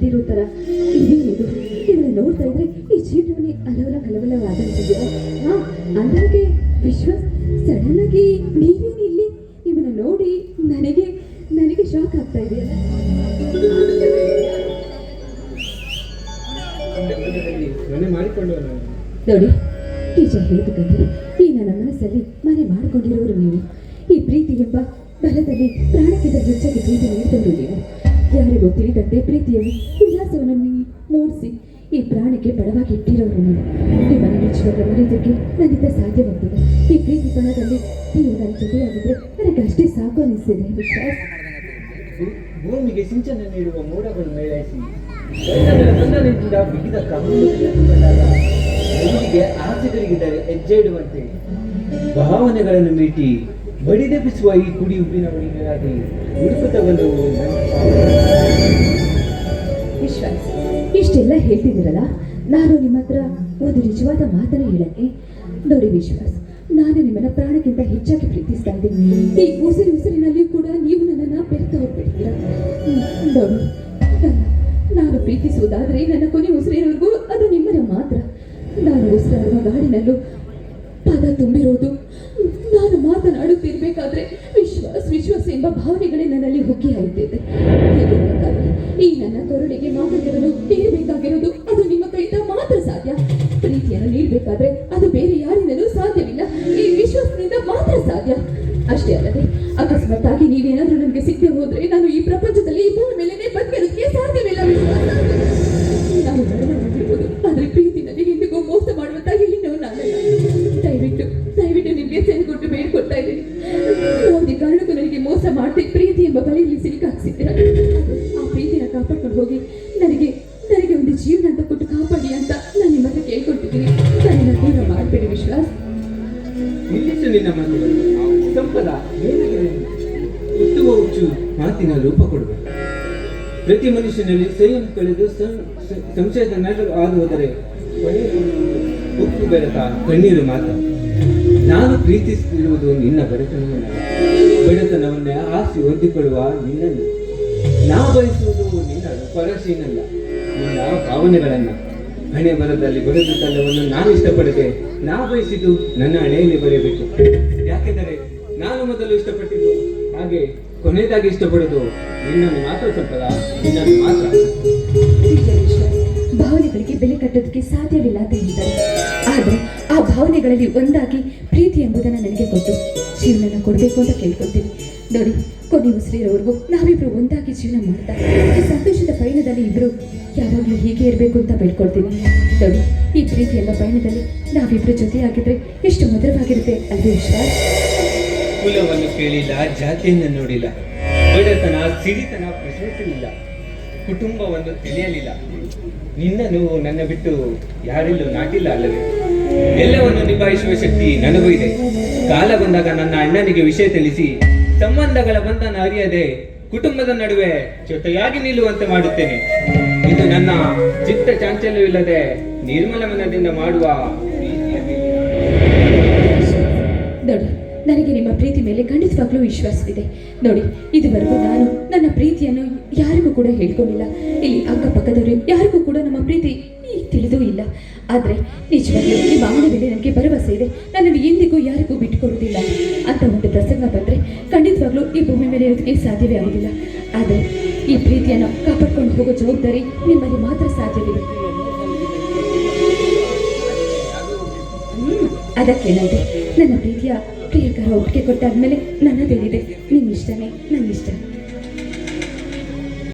ಬಂದಿರೋ ಥರ ಇದೇನಿದು ನೋಡ್ತಾ ಇದ್ರೆ ಈ ಜೀವನದಲ್ಲಿ ಅಲವಲ ಕಲವಲವಾದಂತಿದೆಯಾ ಹಾಂ ಅಂದಾಗೆ ವಿಶ್ವಾಸ್ ಸಡನ್ ಆಗಿ ನೀವೇನು ಇಲ್ಲಿ ನಿಮ್ಮನ್ನ ನೋಡಿ ನನಗೆ ನನಗೆ ಶಾಕ್ ಆಗ್ತಾ ಇದೆ. ನೋಡಿ ಟೀಚರ್ ಹೇಳ್ಬೇಕಂದ್ರೆ ಈ ನನ್ನ ಮನಸ್ಸಲ್ಲಿ ಮನೆ ಮಾಡಿಕೊಂಡಿರೋರು ನೀವು. ಈ ಪ್ರೀತಿ ಎಂಬ ಬಲದಲ್ಲಿ ಪ್ರಾಣಕ್ಕಿಂತ ಹೆಚ್ಚಾಗಿ ಪ್ರೀತಿ ನೀಡಿದವರು ನೀವು. ಯಾರಿಗೂ ತಿಳಿದಂತೆ ಪ್ರೀತಿಯಲ್ಲಿ ಉಲ್ಲಾಸವನ್ನು ನೀ- ಮೂಡಿಸಿ ಈ ಪ್ರಾಣಕ್ಕೆ ಬಡವಾಗಿ ಇಟ್ಟಿರೋರು ನೀವು. ನಿಮ್ಮನ್ನು ನಿಜವಾದ ಮರೆಯೋದಕ್ಕೆ ನನ್ನಿಂದ ಈ ಪ್ರೀತಿ ಕಣದಲ್ಲಿ ನೀವು ನನ್ನ ಜೊತೆಯಾಗಿದ್ರೆ ನನಗೆ ಅಷ್ಟೇ ಸಾಕು ಅನಿಸ್ತಿದೆ. ವಿಶ್ವಾಸ ಭೂಮಿಗೆ ಸಿಂಚನ ನೀಡುವ ಮೋಡಗಳು ಮೇಳೈಸಿ. ಗಂಡನಿಂದ ಬಿಗಿದ ಮಗುವಿಗೆ ಆಸೆಗಳಿಗಿದ್ದರೆ ಹೆಜ್ಜೆ ಇಡುವಂತೆ ಭಾವನೆಗಳನ್ನು ಮೀಟಿ ಬಡಿದೆಬ್ಬಿಸುವ ಈ ಕುಡಿ ಉಪ್ಪಿನ ಬಂದವು ನನ್ನ ವಿಶ್ವಾಸ್. ಇಷ್ಟೆಲ್ಲ ಹೇಳ್ತಿದ್ದೀರಲ್ಲ? ನಾನು ನಿಮ್ಮ ಹತ್ರ ಒಂದು ನಿಜವಾದ ಮಾತನ್ನ ಹೇಳಕ್ಕೆ ನೋಡಿ ವಿಶ್ವಾಸ್, ನಾನು ನಿಮ್ಮನ್ನ ಪ್ರಾಣಕ್ಕಿಂತ ಹೆಚ್ಚಾಗಿ ಪ್ರೀತಿಸ್ತಾ ಇದ್ದೀನಿ. ಈ ಉಸಿರು ಉಸಿರಿನಲ್ಲಿಯೂ ಕೂಡ ನೀವು ನನ್ನನ್ನು ಬೆರೆತು ಹೋಗ್ಬಿಡ್ತೀರಾ? ನಾನು ಪ್ರೀತಿಸುವುದಾದ್ರೆ ನನ್ನ ಕೊನೆ ಉಸಿರಿರೋರ್ಗೂ ಅದು ನಿಮ್ಮನ್ನ ಮಾತ್ರ. ನಾನು ಉಸಿರಾಡುವ ಗಾಡಿನಲ್ಲೂ ಪದ ತುಂಬಿರೋದು ನಾನು ಮಾತನಾಡುತ್ತಿರ್ಬೇಕಾದ್ರೆ ವಿಶ್ವಾಸ ವಿಶ್ವಾಸ ಎಂಬ ಭಾವನೆಗಳೇ ನನ್ನಲ್ಲಿ ಹುಕ್ಕಿ ಆಯ್ತಿದೆ ಈ ನನ್ನ ಕರುಳಿಗೆ ಮಾತುಗಳನ್ನು ನೀಡಬೇಕಾಗಿರೋದು ಅದು ನಿಮ್ಮ ಕೈಯಿಂದ ಮಾತ್ರ ಸಾಧ್ಯ. ಪ್ರೀತಿಯನ್ನು ನೀಡಬೇಕಾದ್ರೆ ಅದು ಬೇರೆ ಯಾರಿಂದಲೂ ಸಾಧ್ಯವಿಲ್ಲ. ಈ ವಿಶ್ವಾಸದಿಂದ ಮಾತ್ರ ಸಾಧ್ಯ. ಅಷ್ಟೇ ಅಲ್ಲದೆ ಅಕಸ್ಮಾತ್ ಆಗಿ ನೀವೇನಾದ್ರೂ ನನಗೆ ಸಿಕ್ಕದೆ ಹೋದ್ರೆ ನಾನು ವಿಶ್ವಾಸ್ ನಿಲ್ಲಿಸು ನಿನ್ನ ಮಾತುಗಳು ಸಂಪದ ಹುಟ್ಟುವ ಹುಚ್ಚು ಮಾತಿನ ರೂಪ ಕೊಡಬೇಕು. ಪ್ರತಿ ಮನುಷ್ಯನಲ್ಲಿ ಸಂಯಮ ಕಳೆದು ಸಂಶಯದ ನಡು ಆದು ಹೋದರೆ ಉಪ್ಪು ಬೆರೆತ ಕಣ್ಣೀರು ಮಾತ್ರ. ನಾನು ಪ್ರೀತಿಸುತ್ತಿರುವುದು ನಿನ್ನ ಬಡತನವನ್ನ ಬಡತನವನ್ನೇ ಆಸಿ ಹೊಂದಿಕೊಳ್ಳುವ ನಿನ್ನನ್ನು. ನಾ ಬಯಸುವುದು ನಿನ್ನ ಪರಶೀನಲ್ಲ, ನಿನ್ನ ಭಾವನೆಗಳನ್ನ. ಹಣೆ ಬರದಲ್ಲಿ ಬರೆದಿದ್ದಲ್ಲವನ್ನು ನಾನು ಇಷ್ಟಪಡದೆ ನಾ ಬಯಸಿದ್ದು ನನ್ನ ಹಣೆಯಲ್ಲಿ ಬರೆಯಬೇಕು. ಯಾಕೆಂದರೆ ನಾನು ಮೊದಲು ಇಷ್ಟಪಟ್ಟಿದ್ದು ಹಾಗೆ ಕೊನೆಯದಾಗಿ ಇಷ್ಟಪಡೋದು ನಿನ್ನನ್ನು ಮಾತ್ರ ಸಂಪದ ನಿನ್ನನ್ನು ಮಾತ್ರ. ಭಾವನೆಗಳಿಗೆ ಬೆಲೆ ಕಟ್ಟೋದಕ್ಕೆ ಸಾಧ್ಯವಿಲ್ಲ ಅಂತ ಹೇಳಿದ್ದಾರೆ. ಆದರೆ ಆ ಭಾವನೆಗಳಲ್ಲಿ ಒಂದಾಗಿ ಪ್ರೀತಿ ಎಂಬುದನ್ನು ನನಗೆ ಕೊಟ್ಟು ಜೀವನನ ಕೊಡಬೇಕು ಅಂತ ಕೇಳ್ಕೊಳ್ತೀನಿ. ನೋಡಿ ಕೊನೆ ಉಸಿರಿರೋವರೆಗೂ ನಾವಿಬ್ರು ಒಂದಾಗಿ ಜೀವನ ಮಾಡ್ತಾ ಸಂತೋಷದ ಪಯಣದಲ್ಲಿ ಇಬ್ರು ಯಾವಾಗಲೂ ಹೀಗೆ ಇರಬೇಕು ಅಂತ ಬೇಡ್ಕೊಳ್ತೀನಿ ನೋಡಿ, ಈ ಪ್ರೀತಿ ಎಂಬ ಪಯಣದಲ್ಲಿ ಜೊತೆ ಆಗಿದ್ರೆ ಎಷ್ಟು ಮಧುರವಾಗಿರುತ್ತೆ, ಅಲ್ವೇ ಇಷ್ಟ ಕುಲವನ್ನು ಕೇಳಿಲ್ಲ, ಜಾತಿಯನ್ನು ನೋಡಿಲ್ಲ. ಬಡತನ, ಸಿರಿತನ ಪ್ರಶ್ನಿಸಲಿಲ್ಲ ಕುಟುಂಬವನ್ನು ತಿಳಿಯಲಿಲ್ಲ. ನಿನ್ನನ್ನು ನನ್ನ ಬಿಟ್ಟು ಯಾರೆಲ್ಲೂ ನಾಟಿಲ್ಲ ಅಲ್ಲವೇ? ಎಲ್ಲವನ್ನು ನಿಭಾಯಿಸುವ ಶಕ್ತಿ ನನಗೂ ಇದೆ. ಕಾಲ ಬಂದಾಗ ನನ್ನ ಅಣ್ಣನಿಗೆ ವಿಷಯ ತಿಳಿಸಿ, ಸಂಬಂಧಗಳ ಬಂಧನ ಅರಿಯದೆ ಕುಟುಂಬದ ನಡುವೆ ಜೊತೆಯಾಗಿ ನಿಲ್ಲುವಂತೆ ಮಾಡುತ್ತೇನೆ. ಇದು ನನ್ನ ಚಿತ್ತ ಚಾಂಚಲ್ಯವಿಲ್ಲದೆ ನಿರ್ಮಲ ಮನದಿಂದ ಮಾಡುವ. ನೋಡಿ, ನನಗೆ ನಿಮ್ಮ ಪ್ರೀತಿ ಮೇಲೆ ಖಂಡಿತವಾಗ್ಲೂ ವಿಶ್ವಾಸವಿದೆ. ನೋಡಿ, ಇದುವರೆಗೂ ನಾನು ನನ್ನ ಪ್ರೀತಿಯನ್ನು ಯಾರಿಗೂ ಕೂಡ ಹೇಳ್ಕೊಂಡಿಲ್ಲ. ಇಲ್ಲಿ ಅಕ್ಕಪಕ್ಕದವರು ಯಾರಿಗೂ ಕೂಡ ನಮ್ಮ ಪ್ರೀತಿ ತಿಳಿದೂ ಇಲ್ಲ. ಆದರೆ, ನಿಜವಾಗ್ಲೂ ಈ ಮಾವನ ಮೇಲೆ ನನಗೆ ಭರವಸೆ ಇದೆ. ನನ್ನನ್ನು ಎಂದಿಗೂ ಯಾರಿಗೂ ಬಿಟ್ಟುಕೊಡುವುದಿಲ್ಲ. ಅಂತ ಒಂದು ಪ್ರಸಂಗ ಬಂದರೆ ಖಂಡಿತವಾಗ್ಲೂ ಈ ಭೂಮಿ ಮೇಲೆ ಇರೋದಕ್ಕೆ ಸಾಧ್ಯವೇ ಆಗುವುದಿಲ್ಲ. ಆದರೆ ಈ ಪ್ರೀತಿಯನ್ನು ಕಾಪಾಡ್ಕೊಂಡು ಹೋಗೋ ಜವಾಬ್ದಾರಿ ನಿಮ್ಮಲ್ಲಿ ಮಾತ್ರ ಸಾಧ್ಯವಿದೆ. ಅದಕ್ಕೇನಂತೆ? ನನ್ನ ಪ್ರೀತಿಯ ಪ್ರಿಯಕರ ಒಪ್ಪಿಗೆ ಕೊಟ್ಟಾದ್ಮೇಲೆ ನನ್ನದೇನಿದೆ? ನಿಮ್ಮ ಇಷ್ಟನೇ ನನ್ನ ಇಷ್ಟ